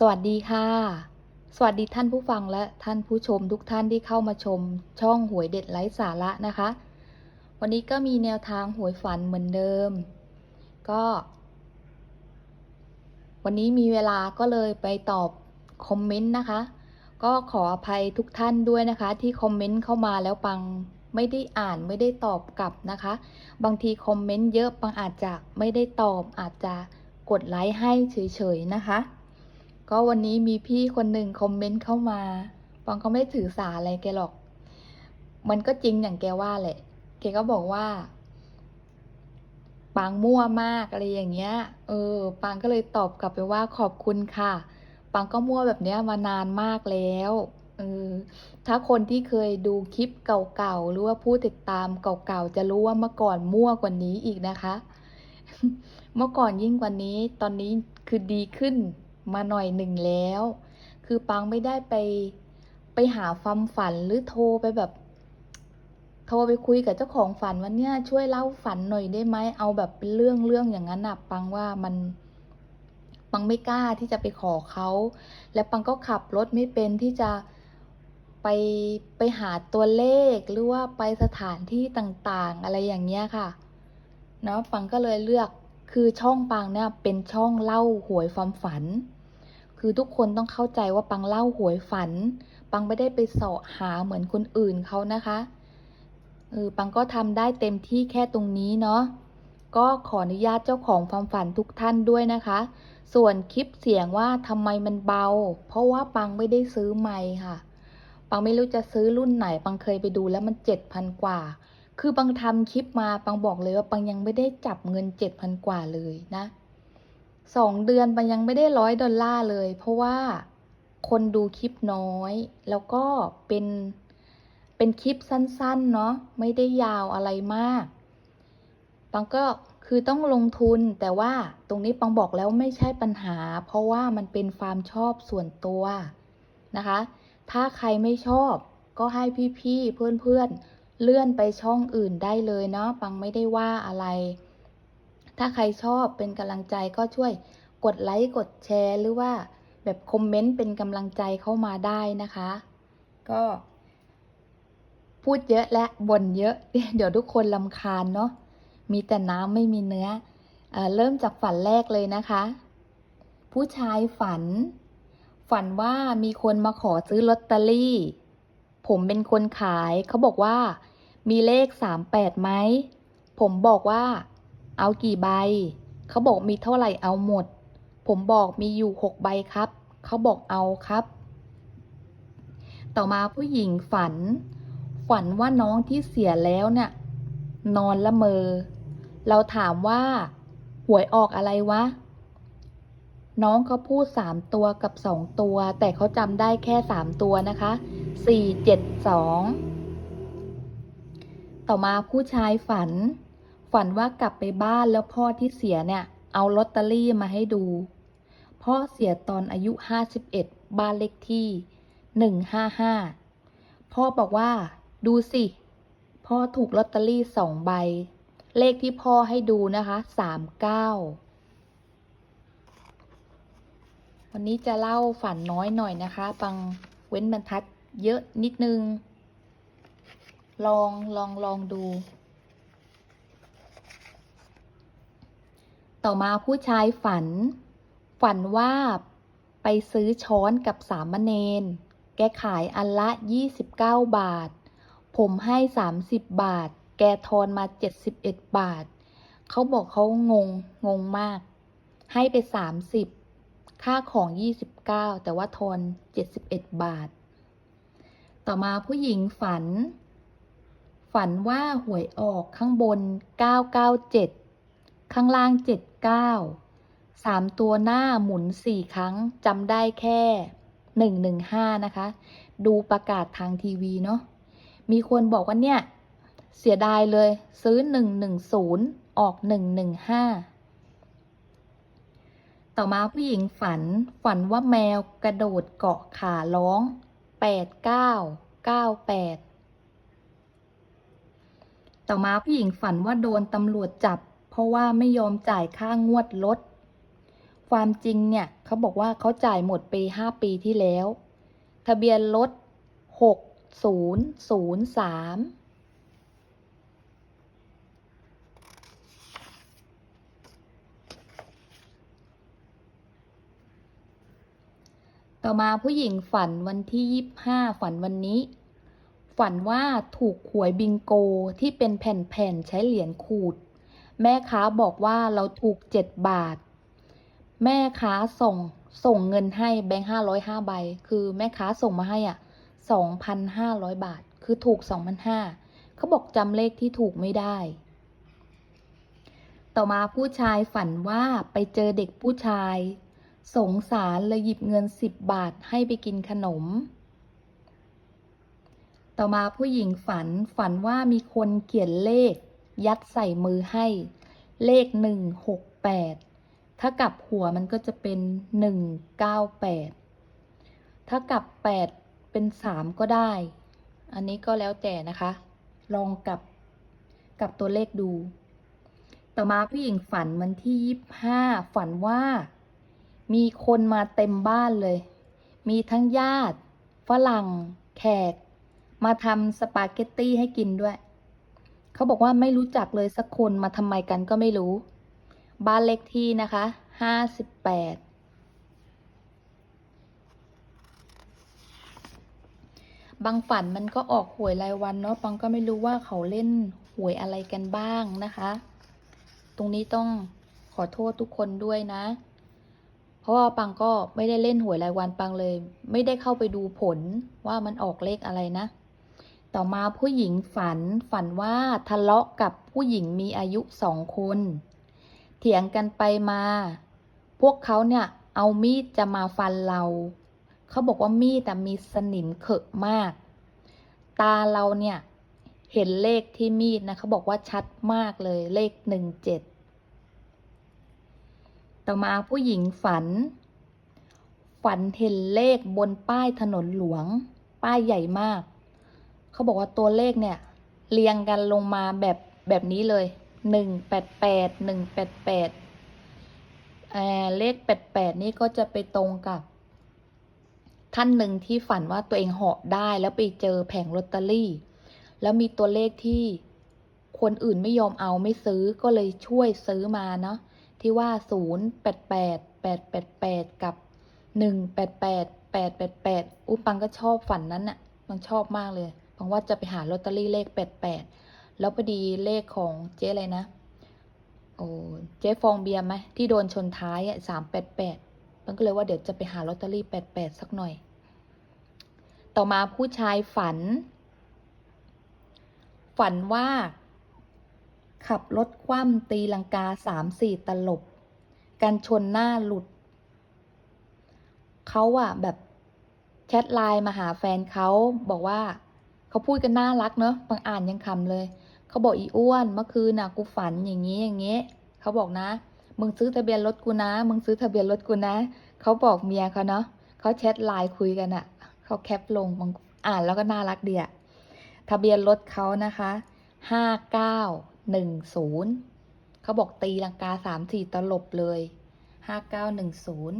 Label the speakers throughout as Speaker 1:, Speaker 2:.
Speaker 1: สวัสดีค่ะ สวัสดีท่านผู้ฟังและท่านผู้ชมทุกท่านที่เข้ามาชม ช่องหวยเด็ดไร้สาระนะคะ วันนี้ก็มีแนวทางหวยฝันเหมือนเดิม ก็ วันนี้มีเวลาก็เลยไปตอบคอมเมนต์นะคะ ก็ขออภัยทุกท่านด้วยนะคะ ที่คอมเมนต์เข้ามาแล้วปังไม่ได้อ่านไม่ได้ตอบกลับนะคะ บางทีคอมเมนต์เยอะปังอาจจะไม่ได้ตอบอาจจะกดไลค์ให้เฉยๆนะคะ ก็วันนี้มีพี่คนหนึ่งคอมเมนต์เข้ามาปังก็ไม่ถือสาอะไรแกหรอก มันก็จริงอย่างแกว่าแหละ แกก็บอกว่าปังมั่วมากอะไรอย่างเงี้ย เออปังก็เลยตอบกลับไปว่าขอบคุณค่ะปังก็มั่วแบบเนี้ยมานานมากแล้วเออถ้าคนที่เคยดูคลิปเก่าๆ หรือว่าผู้ติดตามเก่าๆ จะรู้ว่าเมื่อก่อนมั่วกว่านี้อีกนะคะ เมื่อก่อนยิ่งกว่านี้ ตอนนี้คือดีขึ้น มาหน่อยหนึ่งแล้ว คือปังไม่ได้ไปไปหาความฝันหรือโทรไปแบบ โทรไปคุยกับเจ้าของฝันว่าเนี่ยช่วยเล่าฝันหน่อยได้ไหมเอาแบบเป็นเรื่องเรื่องอย่างนั้นนะปังว่ามันปังไม่กล้าที่จะไปขอเขาและปังก็ขับรถไม่เป็นที่จะไปไปหาตัวเลขหรือว่าไปสถานที่ต่างๆ อะไรอย่างเงี้ยค่ะเนาะปังก็เลยเลือกคือช่องปังเนี่ยเป็นช่องเล่าหวยความฝัน คือทุกคนต้องเข้าใจว่าปังเล่าหวยฝัน ปังไม่ได้ไปเสาะหาเหมือนคนอื่นเขานะคะเออปังก็ทำได้เต็มที่แค่ตรงนี้เนาะก็ขออนุญาตเจ้าของความฝันทุกท่านด้วยนะคะ ส่วนคลิปเสียงว่าทำไมมันเบา เพราะว่าปังไม่ได้ซื้อไมค์ค่ะ ปังไม่รู้จะซื้อรุ่นไหน ปังเคยไปดูแล้วมันเจ็ดพันกว่า คือปังทำคลิปมาปังบอกเลยว่าปังยังไม่ได้จับเงินเจ็ดพันกว่าเลยนะ สองเดือนปังยังไม่ได้ร้อยดอลลาร์เลย เพราะว่าคนดูคลิปน้อย แล้วก็เป็นเป็นคลิปสั้นๆเนาะไม่ได้ยาวอะไรมากปังก็คือต้องลงทุนแต่ว่าตรงนี้ปังบอกแล้วไม่ใช่ปัญหา เพราะว่ามันเป็นความชอบส่วนตัวนะคะ ถ้าใครไม่ชอบก็ให้พี่ๆเพื่อนๆเลื่อนไปช่องอื่นได้เลยเนาะปังไม่ได้ว่าอะไร ถ้าใครชอบเป็นกำลังใจก็ช่วยกดไลค์กดแชร์ หรือว่าแบบคอมเมนต์เป็นกำลังใจเข้ามาได้นะคะ ก็ พูดเยอะและบ่นเยอะ เดี๋ยวทุกคนลำคาญเนาะมีแต่น้ำไม่มีเนื้อเอเริ่มจากฝันแรกเลยนะคะ ผู้ชายฝัน ฝันว่ามีคนมาขอซื้อลอตเตอรี่ ผมเป็นคนขาย เขาบอกว่า มีเลขสามแปดไหม ผมบอกว่า เอากี่ใบ เขาบอกมีเท่าไหร่เอาหมด ผมบอกมีอยู่หกใบครับ เขาบอกเอาครับ ต่อมาผู้หญิงฝัน ฝันว่าน้องที่เสียแล้วเนี่ย นอนละเมอ เราถามว่า หวยออกอะไรวะ น้องเขาพูดสามตัวกับสองตัว แต่เขาจำได้แค่สามตัวนะคะสี่เจ็ดสองต่อมาผู้ชายฝัน ฝันว่ากลับไปบ้านแล้วพ่อที่เสียเนี่ย เอาลอตเตอรี่มาให้ดู พ่อเสียตอนอายุห้าสิบเอ็ดบ้านเลขที่หนึ่งห้าห้าพ่อบอกว่า ดูสิ พ่อถูกลอตเตอรี่สองใบ เลขที่พ่อให้ดูนะคะสามเก้าวันนี้จะเล่าฝันน้อยหน่อยนะคะปังเว้นบรรทัดเยอะนิดนึง ลองลองลองดู ต่อมาผู้ชายฝัน ฝันว่าไปซื้อช้อนกับสามเณรแกขายอันละ 29 บาท ผมให้ 30 บาท แกทอนมา 71 บาท เขาบอกเขางง งงมาก ให้ไป 30 ค่าของ 29 แต่ว่าทอน 71 บาท ต่อมาผู้หญิงฝัน ฝันว่าหวยออกข้างบน 997 ข้างล่าง 79สามตัวหน้าหมุนสี่ครั้งจำได้แค่หนึ่งหนึ่งห้านะคะ ดูประกาศทางทีวีเนาะมีคนบอกว่าเนี่ย เสียดายเลยซื้อหนึ่งหนึ่งศูนย์ออกหนึ่งหนึ่งห้าต่อมาผู้หญิงฝันฝันว่าแมวกระโดดเกาะขาร้องแปดเก้าเก้าแปดต่อมาผู้หญิงฝันว่าโดนตำรวจจับ ราะว่าไม่ยอมจ่ายค่างวดรถ ความจริงเนี่ยเขาบอกว่าเขาจ่ายหมดไปห้าปีที่แล้ว ทะเบียนรถหกศูนย์ศูนย์สามต่อมาผู้หญิงฝันวันที่ยี่สิบห้าฝันวันนี้ ฝันว่าถูกหวยบิงโกที่เป็นแผ่นๆใช้เหรียญขูด แม่ค้าบอกว่าเราถูกเจ็ดบาท แม่ค้าส่งส่งเงินให้แบงค์ห้าร้อยห้าใบ คือแม่ค้าส่งมาให้อะสองพันห้าร้อยบาท คือถูกสองพันห้าเขาบอกจำเลขที่ถูกไม่ได้ ต่อมาผู้ชายฝันว่าไปเจอเด็กผู้ชาย สงสารเลยหยิบเงินสิบบาทให้ไปกินขนม ต่อมาผู้หญิงฝันฝันว่ามีคนเขียนเลข ยัดใส่มือให้ เลขหนึ่งหกแปดถ้ากับหัวมันก็จะเป็นหนึ่งเก้าแปดถ้ากับแปดเป็นสามก็ได้ อันนี้ก็แล้วแต่นะคะ ลองกับกับตัวเลขดู ต่อมาผู้หญิงฝันวันที่ยี่ห้าฝันว่า มีคนมาเต็มบ้านเลย มีทั้งญาติ ฝรั่ง แขก มาทำสปาเกตตี้ให้กินด้วย เขาบอกว่าไม่รู้จักเลยสักคนมาทำไมกันก็ไม่รู้ บ้านเลขที่นะคะห้าสิบแปดบางฝันมันก็ออกหวยรายวันเนาะปังก็ไม่รู้ว่าเขาเล่นหวยอะไรกันบ้างนะคะ ตรงนี้ต้องขอโทษทุกคนด้วยนะ เพราะว่าปังก็ไม่ได้เล่นหวยรายวันปังเลย ไม่ได้เข้าไปดูผลว่ามันออกเลขอะไรนะ ต่อมาผู้หญิงฝันฝันว่าทะเลาะกับผู้หญิงมีอายุสองคน เถียงกันไปมา พวกเขาเนี่ยเอามีดจะมาฟันเรา เขาบอกว่ามีดแต่มีสนิมเขอะมาก ตาเราเนี่ยเห็นเลขที่มีดนะเขาบอกว่าชัดมากเลยเลขหนึ่งเจ็ดต่อมาผู้หญิงฝัน ฝันเห็นเลขบนป้ายถนนหลวง ป้ายใหญ่มาก เขาบอกว่าตัวเลขเนี่ย เรียงกันลงมาแบบแบบนี้เลยหนึ่งแปดแปดหนึ่งแปดแปดเลขแปดแปดนี่ก็จะไปตรงกับ ท่านหนึ่งที่ฝันว่าตัวเองเหาะได้แล้วไปเจอแผงลอตเตอรี่ แล้วมีตัวเลขที่คนอื่นไม่ยอมเอาไม่ซื้อก็เลยช่วยซื้อมาเนาะที่ว่าศูนย์แปดแปดแปดแปดแปดกับหนึ่งแปดแปดแปดแปดแปดอุปังก็ชอบฝันนั้นน่ะปังชอบมากเลย ปังว่าจะไปหาลอตเตอรี่เลขแปดแปดแล้วพอดีเลขของเจ๊อะไรนะ โอ้เจ๊ฟองเบียร์ไหมที่โดนชนท้ายอะสามแปดแปดปังก็เลยว่าเดี๋ยวจะไปหาลอตเตอรี่แปดแปดสักหน่อย ต่อมาผู้ชายฝัน ฝันว่า ขับรถคว่ำตีลังกาสามสี่ตลบ กันชนหน้าหลุด เขาอะแบบแชทไลน์มาหาแฟนเขาบอกว่า เขาพูดกันน่ารักเนอะบางอ่านยังคำเลย เขาบอกอีอ้วนเมื่อคืนน่ะกูฝันอย่างนี้อย่างเงี้ยเขาบอกนะ มึงซื้อทะเบียนรถกูนะ มึงซื้อทะเบียนรถกูนะ เขาบอกเมียเขาเนาะเขาแชทไลน์คุยกันอะเขาแคปลงบางอ่านแล้วก็น่ารักเดีอะทะเบียนรถเขานะคะห้าเก้าหนึ่งศูนย์เขาบอกตีลังกาสามสี่ตลบเลยห้าเก้าหนึ่งศูนย์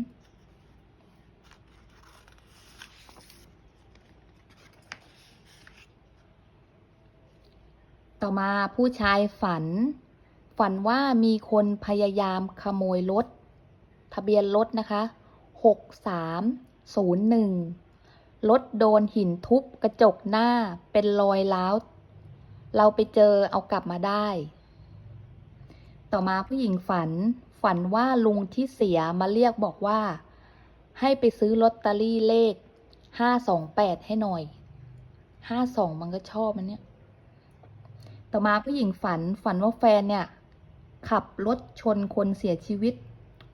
Speaker 1: ต่อมาผู้ชายฝัน ฝันว่ามีคนพยายามขโมยรถทะเบียนรถนะคะหกสามศูนย์หนึ่งรถโดนหินทุบกระจกหน้าเป็นรอยร้าวเราไปเจอเอากลับมาได้ ต่อมาผู้หญิงฝัน ฝันว่าลุงที่เสียมาเรียกบอกว่า ให้ไปซื้อลอตเตอรี่เลขห้าสองแปดให้หน่อยห้าสองมันก็ชอบมันเนี่ย ต่อมาผู้หญิงฝันฝันว่าแฟนเนี่ย ขับรถชนคนเสียชีวิต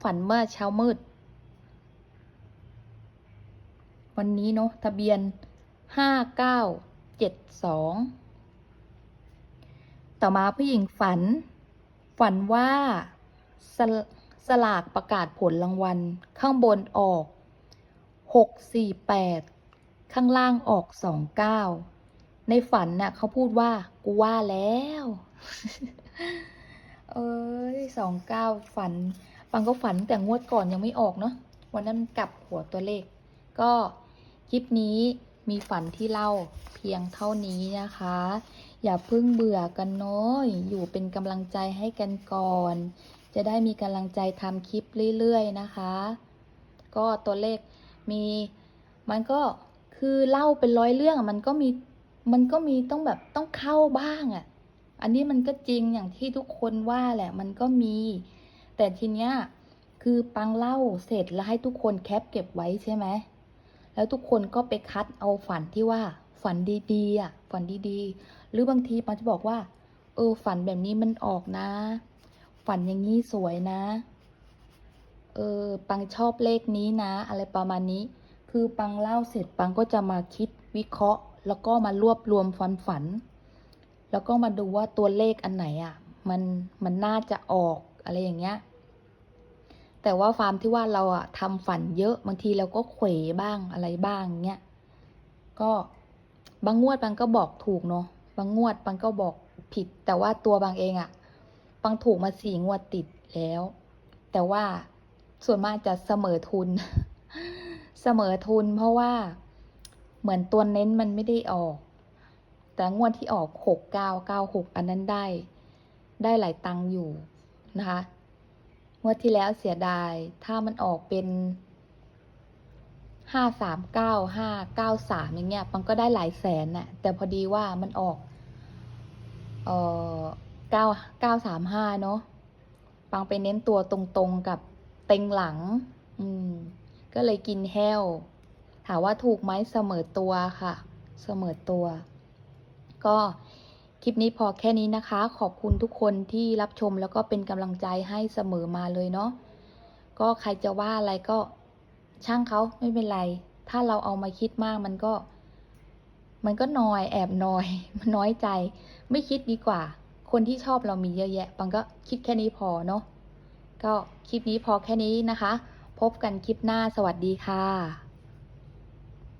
Speaker 1: ฝันเมื่อเช้ามืด วันนี้เนาะทะเบียนห้าเก้าเจ็ดสองต่อมาผู้หญิงฝัน ฝันว่าสลสลากประกาศผลรางวัล ข้างบนออกหกสี่แปดข้างล่างออกสองเก้า ในฝันน่ะเขาพูดว่า กูว่าแล้ว เอ้ยสองเก้าฝันปังก็ฝันแต่งวดก่อนยังไม่ออกเนาะวันนั้นกลับหัวตัวเลข ก็คลิปนี้มีฝันที่เล่าเพียงเท่านี้นะคะ อย่าเพิ่งเบื่อกันเนาะอยู่เป็นกำลังใจให้กันก่อน จะได้มีกำลังใจทำคลิปเรื่อยๆนะคะ ก็ตัวเลขมี มันก็คือเล่าเป็นร้อยเรื่องมันก็มี มันก็มีต้องแบบต้องเข้าบ้างอะ่ะ อันนี้มันก็จริงอย่างที่ทุกคนว่าแหละ มันก็มี แต่ทีเนี้ยคือปังเล่าเสร็จแล้วให้ทุกคนแคปเก็บไว้ใช่ไหม แล้วทุกคนก็ไปคัดเอาฝันที่ว่า ฝันดีๆอะ ฝันดีๆ หรือบางทีปังจะบอกว่า เออ ฝันแบบนี้มันออกนะ ฝันอย่างนี้สวยนะ เออ ปังชอบเลขนี้นะ อะไรประมาณนี้ คือปังเล่าเสร็จปังก็จะมาคิดวิเคราะห์ แล้วก็มารวบรวมฝันฝัน แล้วก็มาดูว่าตัวเลขอันไหนอะ มันมันน่าจะออกอะไรอย่างเงี้ย แต่ว่าฟาร์มที่ว่าเราอะทำฝันเยอะบางทีเราก็เขวบ้างอะไรบ้างเงี้ย ก็บางงวดบางก็บอกถูกเนาะ บางงวดบางก็บอกผิด แต่ว่าตัวบางเองอะบางถูกมาสี่งวดติดแล้ว แต่ว่าส่วนมากจะเสมอทุน เสมอทุนเพราะว่า เหมือนตัวเน้นมันไม่ได้ออก แต่งวดที่ออกหกเก้าเก้าหกอันนั้นได้ ได้หลายตังค์อยู่นะคะ งวดที่แล้วเสียดาย ถ้ามันออกเป็นห้าสามเก้าห้าเก้าสามอย่างเงี้ย มันก็ได้หลายแสนน่ะ แต่พอดีว่ามันออกเอ่อเก้าเก้าสามห้าเนาะปังไปเน้นตัวตรงๆกับเต็งหลัง อืม ก็เลยกินแห้ว ถามว่าถูกไหมเสมอตัวค่ะ เสมอตัว ก็คลิปนี้พอแค่นี้นะคะ ขอบคุณทุกคนที่รับชมแล้วก็เป็นกำลังใจให้เสมอมาเลยเนาะก็ใครจะว่าอะไรก็ช่างเขาไม่เป็นไร ถ้าเราเอามาคิดมากมันก็ มันก็นอยแอบนอยมันน้อยใจ ไม่คิดดีกว่า คนที่ชอบเรามีเยอะแยะปังก็คิดแค่นี้พอเนาะก็คลิปนี้พอแค่นี้นะคะ พบกันคลิปหน้าสวัสดีค่ะ